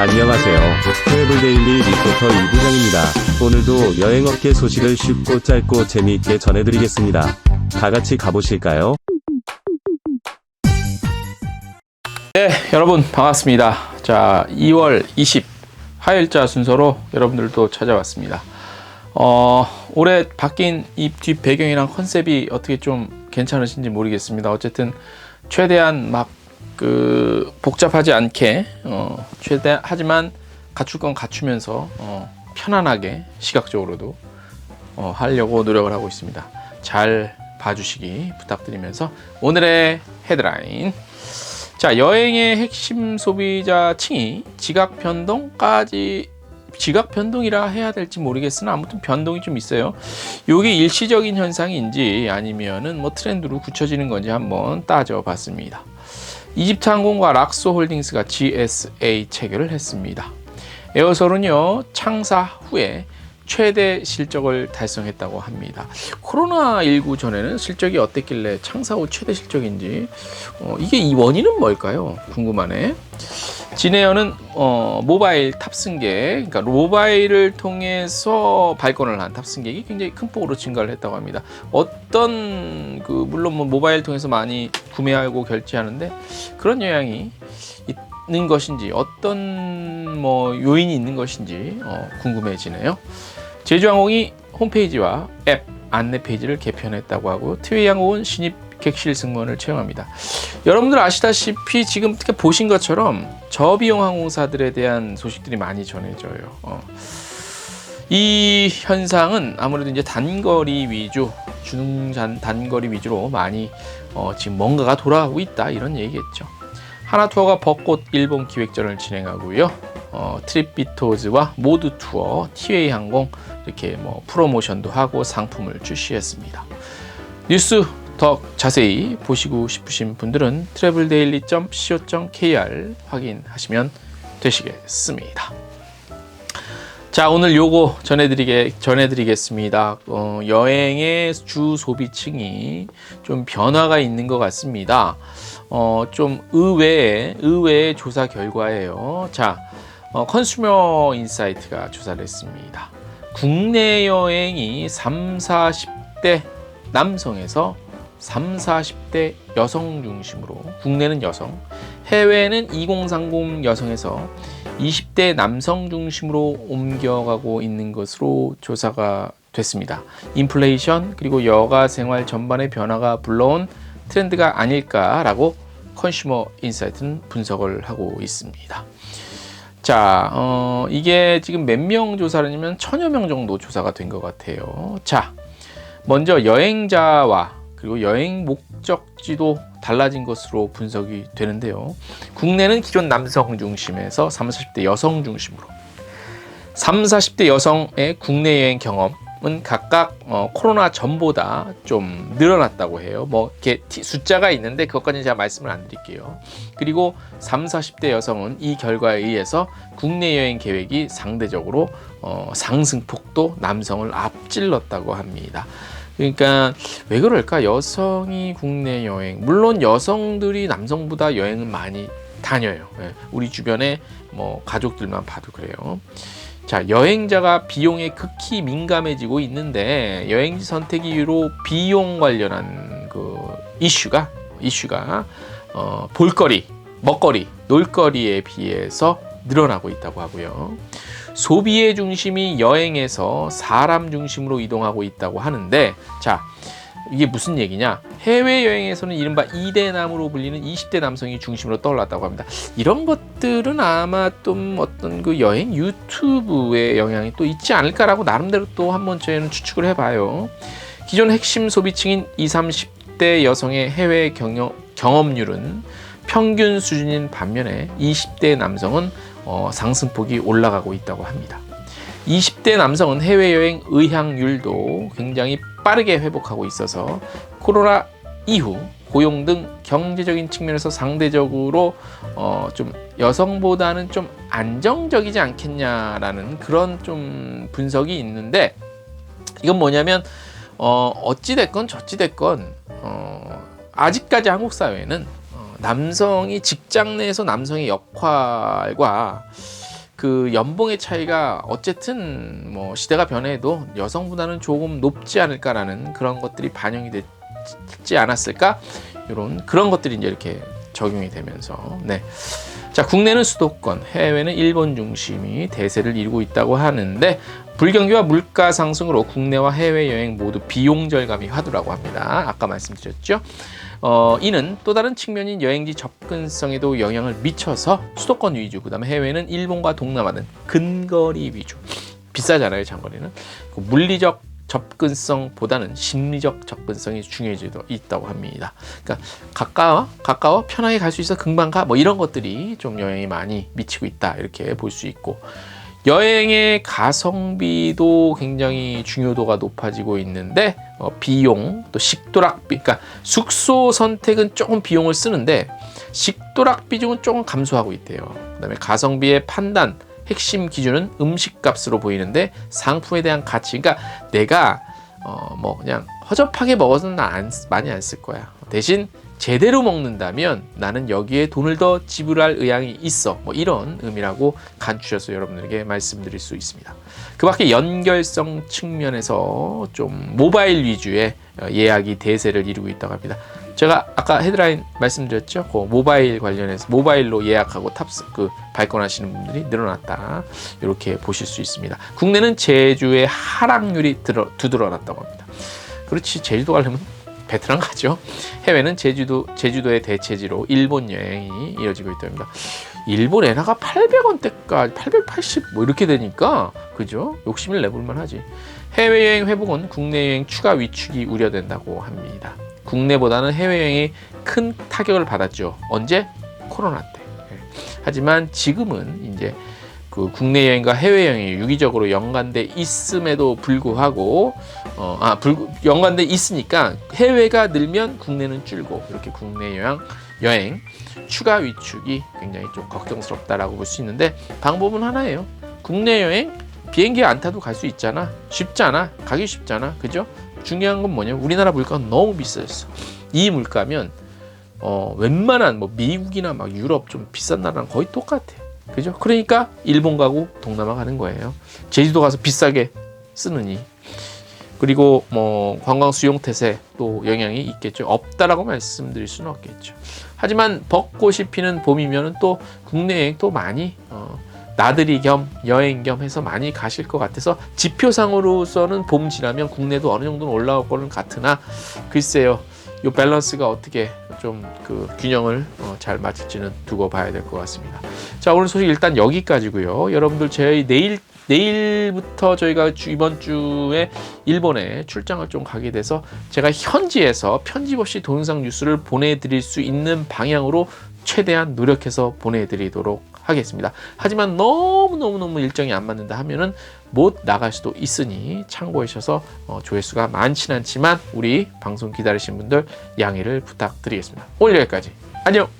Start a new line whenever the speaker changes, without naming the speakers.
안녕하세요. 트래블데일리 리포터 이부장입니다. 오늘도 여행업계 소식을 쉽고 짧고 재미있게 전해드리겠습니다. 다 같이 가보실까요?
네, 여러분 반갑습니다. 자, 2월 20 화요일자 순서로 여러분들도 찾아왔습니다. 어, 올해 바뀐 이 뒷 배경이랑 컨셉이 어떻게 좀 괜찮으신지 모르겠습니다. 어쨌든 최대한 막 그 복잡하지 않게 어, 최대 하지만 갖출 건 갖추면서 어, 편안하게 시각적으로도 어, 하려고 노력을 하고 있습니다. 잘 봐주시기 부탁드리면서 오늘의 헤드라인 자 여행의 핵심 소비자층이 지각 변동까지 지각 변동이라 해야 될지 모르겠으나 아무튼 변동이 좀 있어요. 이게 일시적인 현상인지 아니면은 뭐 트렌드로 굳혀지는 건지 한번 따져봤습니다. 이집트항공과 락소홀딩스가 GSA 체결을 했습니다. 에어설은요 창사 후에 최대 실적을 달성했다고 합니다. 코로나19 전에는 실적이 어땠길래 창사 후 최대 실적인지 어, 이게 이 원인은 뭘까요? 궁금하네. 진에어는 어, 모바일 탑승객, 그러니까 모바일을 통해서 발권을 한 탑승객이 굉장히 큰 폭으로 증가를 했다고 합니다. 어떤 그 물론 뭐 모바일 통해서 많이 구매하고 결제하는데 그런 영향이 있는 것인지 어떤 뭐 요인이 있는 것인지 어, 궁금해지네요. 제주항공이 홈페이지와 앱 안내 페이지를 개편했다고 하고 트웨이항공은 신입 객실 승무원을 채용합니다. 여러분들 아시다시피 지금 특히 보신 것처럼 저비용 항공사들에 대한 소식들이 많이 전해져요. 어. 이 현상은 아무래도 이제 단거리 위주, 중단 단거리 위주로 많이 어, 지금 뭔가가 돌아가고 있다 이런 얘기겠죠. 하나투어가 벚꽃 일본 기획전을 진행하고요. 어, 트립비토즈와 모두 투어, 티웨이 항공 이렇게 뭐 프로모션도 하고 상품을 출시했습니다. 뉴스 더 자세히 보시고 싶으신 분들은 traveldaily.co.kr 확인하시면 되시겠습니다. 자 오늘 요거 전해드리게 전해드리겠습니다. 어, 여행의 주 소비층이 좀 변화가 있는 것 같습니다. 어, 좀 의외의 의외의 조사 결과예요. 자 어, 컨슈머 인사이트가 조사를 했습니다. 국내 여행이 3, 40대 남성에서 3, 40대 여성 중심으로 국내는 여성, 해외는 2030 여성에서 20대 남성 중심으로 옮겨가고 있는 것으로 조사가 됐습니다. 인플레이션 그리고 여가 생활 전반의 변화가 불러온 트렌드가 아닐까라고 컨슈머 인사이트는 분석을 하고 있습니다. 자, 어, 이게 지금 몇 명 조사라냐면 천여 명 정도 조사가 된 것 같아요. 자, 먼저 여행자와 그리고 여행 목적지도 달라진 것으로 분석이 되는데요. 국내는 기존 남성 중심에서 30, 40대 여성 중심으로 3, 40대 여성의 국내 여행 경험 은 각각 어, 코로나 전보다 좀 늘어났다고 해요. 뭐 이렇게 숫자가 있는데 그것까지는 제가 말씀을 안 드릴게요. 그리고 3, 40대 여성은 이 결과에 의해서 국내 여행 계획이 상대적으로 어, 상승폭도 남성을 앞질렀다고 합니다. 그러니까 왜 그럴까? 여성이 국내 여행 물론 여성들이 남성보다 여행은 많이 다녀요. 예, 우리 주변에 뭐 가족들만 봐도 그래요. 자, 여행자가 비용에 극히 민감해지고 있는데 여행지 선택 이유로 비용 관련한 그 이슈가 이슈가 어, 볼거리, 먹거리, 놀거리에 비해서 늘어나고 있다고 하고요. 소비의 중심이 여행에서 사람 중심으로 이동하고 있다고 하는데 자 이게 무슨 얘기냐? 해외 여행에서는 이른바 2대 남으로 불리는 20대 남성이 중심으로 떠올랐다고 합니다. 이런 것들은 아마 좀 어떤 그 여행 유튜브의 영향이 또 있지 않을까라고 나름대로 또 한번 저희는 추측을 해봐요. 기존 핵심 소비층인 20, 30대 여성의 해외 경영, 경험률은 평균 수준인 반면에 20대 남성은 어, 상승폭이 올라가고 있다고 합니다. 20대 남성은 해외여행 의향률도 굉장히 빠르게 회복하고 있어서 코로나 이후 고용 등 경제적인 측면에서 상대적으로 어, 좀 여성보다는 좀 안정적이지 않겠냐라는 그런 좀 분석이 있는데 이건 뭐냐면 어, 어찌 됐건 저찌 됐건 어, 아직까지 한국 사회는 남성이 직장 내에서 남성의 역할과 그 연봉의 차이가 어쨌든 뭐 시대가 변해도 여성보다는 조금 높지 않을까라는 그런 것들이 반영이 됐지 않았을까 이런 그런 것들이 이제 이렇게 적용이 되면서 네. 자 국내는 수도권, 해외는 일본 중심이 대세를 이루고 있다고 하는데 불경기와 물가 상승으로 국내와 해외 여행 모두 비용 절감이 화두라고 합니다. 아까 말씀드렸죠. 어, 이는 또 다른 측면인 여행지 접근성에도 영향을 미쳐서 수도권 위주, 그 다음에 해외는 일본과 동남아 등 근거리 위주. 비싸잖아요, 장거리는. 그 물리적 접근성보다는 심리적 접근성이 중요해지도 있다고 합니다. 그러니까 가까워, 가까워, 편하게 갈 수 있어, 금방 가, 뭐 이런 것들이 좀 영향이 많이 미치고 있다 이렇게 볼 수 있고 여행의 가성비도 굉장히 중요도가 높아지고 있는데 어, 비용 또 식도락비 그러니까 숙소 선택은 조금 비용을 쓰는데 식도락 비 중은 조금 감소하고 있대요. 그다음에 가성비의 판단 핵심 기준은 음식값으로 보이는데 상품에 대한 가치 그러니까 내가 어 뭐 그냥 허접하게 먹어서는 나 안, 많이 안 쓸 거야. 대신 제대로 먹는다면 나는 여기에 돈을 더 지불할 의향이 있어. 뭐 이런 의미라고 간추려서 여러분들에게 말씀드릴 수 있습니다. 그 밖에 연결성 측면에서 좀 모바일 위주의 어, 예약이 대세를 이루고 있다고 합니다. 제가 아까 헤드라인 말씀드렸죠. 그 모바일 관련해서 모바일로 예약하고 탑승 그 발권하시는 분들이 늘어났다. 이렇게 보실 수 있습니다. 국내는 제주의 하락률이 들어, 두드러났다고 합니다. 그렇지 제주도 가려면 베트남 가죠. 해외는 제주도 제주도의 대체지로 일본 여행이 이어지고 있답니다. 일본 엔화가 800원대까지 880 뭐 이렇게 되니까 그죠? 욕심을 내볼만 하지. 해외 여행 회복은 국내 여행 추가 위축이 우려된다고 합니다. 국내보다는 해외 여행이 큰 타격을 받았죠. 언제? 코로나 때. 예. 하지만 지금은 이제 그 국내 여행과 해외 여행이 유기적으로 연관돼 있음에도 불구하고 어, 아, 불, 연관돼 있으니까 해외가 늘면 국내는 줄고 이렇게 국내 여행 여행 추가 위축이 굉장히 좀 걱정스럽다라고 볼 수 있는데 방법은 하나예요. 국내 여행 비행기 안 타도 갈 수 있잖아. 쉽잖아. 가기 쉽잖아. 그죠? 중요한 건 뭐냐? 우리나라 물가가 너무 비싸졌어. 이 물가면 어, 웬만한 뭐 미국이나 막 유럽 좀 비싼 나라랑 거의 똑같아. 그죠? 그러니까 일본 가고 동남아 가는 거예요. 제주도 가서 비싸게 쓰느니. 그리고 뭐 관광 수용 태세 또 영향이 있겠죠. 없다라고 말씀드릴 수는 없겠죠. 하지만 벚꽃이 피는 봄이면은 또 국내 여행 또 많이 어, 나들이 겸 여행 겸 해서 많이 가실 것 같아서 지표상으로서는 봄 지나면 국내도 어느 정도는 올라올 거는 같으나 글쎄요. 이 밸런스가 어떻게 좀 그 균형을 어, 잘 맞을지는 두고 봐야 될 것 같습니다. 자 오늘 소식 일단 여기까지고요. 여러분들 저희 내일 내일부터 저희가 주- 이번 주에 일본에 출장을 좀 가게 돼서 제가 현지에서 편집 없이 동영상 뉴스를 보내드릴 수 있는 방향으로 최대한 노력해서 보내드리도록 하겠습니다. 하지만 너무 너무 너무 일정이 안 맞는다 하면은 못 나갈 수도 있으니 참고해 주셔서 어, 조회수가 많진 않지만 우리 방송 기다리신 분들 양해를 부탁드리겠습니다. 오늘 여기까지 안녕.